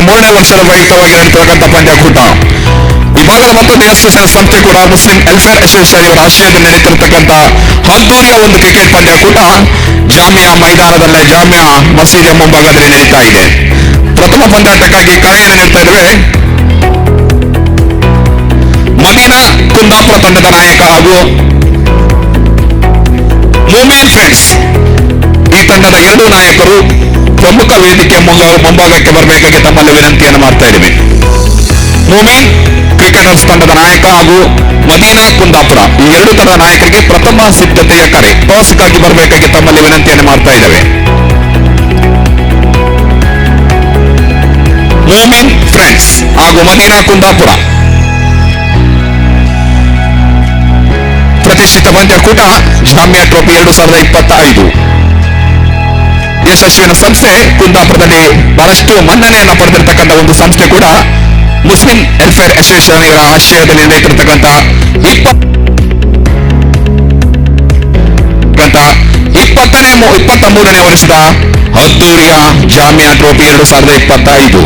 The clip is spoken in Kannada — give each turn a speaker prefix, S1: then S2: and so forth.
S1: ಮೂರನೇ ವರ್ಷದ ನಡೆದಿರತಕ್ಕಂಥ ಪಂದ್ಯಾಕೂಟ ವಿಭಾಗದ ಮತ್ತು ಅಸೋಸಿಯೇಷನ್ ಸಂಸ್ಥೆ ಕೂಡ ಮುಸ್ಲಿಂ ವೆಲ್ಫೇರ್ ಅಸೋಸಿಯೇಷನ್ ಇವರ ಆಶ್ರಯದಲ್ಲಿ ನಡೀತಿರತಕ್ಕಂಥ ಹದ್ದೂರಿಯ ಒಂದು ಕ್ರಿಕೆಟ್ ಪಂದ್ಯಾಕೂಟ ಜಾಮಿಯಾ ಮೈದಾನದಲ್ಲೇ ಜಾಮಿಯಾ ಮಸೀದಿಯ ಮುಂಭಾಗದಲ್ಲಿ ನಡೀತಾ ಇದೆ ಪ್ರಥಮ ಪಂದ್ಯಾಟಕ್ಕಾಗಿ ಕರೆಯನ್ನು ನೀಡ್ತಾ ಇದ್ದೇವೆ ಮದೀನಾ ಕುಂದಾಪುರ ತಂಡದ ನಾಯಕ ಹಾಗೂ ಮೂಮಿನ್ ಫ್ರೆಂಡ್ಸ್ ಈ ತಂಡದ ಎರಡು ನಾಯಕರು ಪ್ರಮುಖ ವೇದಿಕೆಯ ಮುಂಗ- ಮುಂಭಾಗಕ್ಕೆ ಬರಬೇಕಾಗಿ ತಮ್ಮಲ್ಲಿ ವಿನಂತಿಯನ್ನು ಮಾಡ್ತಾ ಇದ್ದೇವೆ. ಮುಮಿನ್ ಕ್ರಿಕೆಟರ್ಸ್ ತಂಡದ ನಾಯಕ ಹಾಗೂ ಮದೀನಾ ಕುಂದಾಪುರ ಈ ಎರಡು ತಂಡದ ನಾಯಕರಿಗೆ ಪ್ರಥಮ ಸಿದ್ಧತೆಯ ಕರೆ. ಟಾಸ್ಗಾಗಿ ಬರಬೇಕಾಗಿ ತಮ್ಮಲ್ಲಿ ವಿನಂತಿಯನ್ನು ಮಾಡ್ತಾ ಇದ್ದೇವೆ. ಮೂಮಿನ್ ಫ್ರೆಂಡ್ಸ್ ಹಾಗೂ ಮದೀನಾ ಕುಂದಾಪುರ. ಪ್ರತಿಷ್ಠಿತ ಪಂಚಕೂಟ ಜಾಮ್ಯಾ ಟ್ರೋಫಿ ಎರಡು ಸಾವಿರದ ಇಪ್ಪತ್ತ ಐದು ಯಶಸ್ವಿನ ಸಂಸ್ಥೆ ಕುಂದಾಪುರದಲ್ಲಿ ಬಹಳಷ್ಟು ಮನ್ನಣೆಯನ್ನು ಪಡೆದಿರತಕ್ಕಂಥ ಒಂದು ಸಂಸ್ಥೆ ಕೂಡ ಮುಸ್ಲಿಂ ವೆಲ್ಫೇರ್ ಅಸೋಸಿಯೇಷನ್ ಇವರ ಆಶ್ರಯದಲ್ಲಿ ನಡೆಯುತ್ತಿರತಕ್ಕಂಥ ಇಪ್ಪತ್ತ ಇಪ್ಪತ್ತನೇ ಇಪ್ಪತ್ತ ಮೂರನೇ ವರ್ಷದ ಅದ್ದೂರಿಯಾ ಜಾಮಿಯಾ ಟ್ರೋಫಿ ಎರಡು ಸಾವಿರದ ಇಪ್ಪತ್ತ ಐದು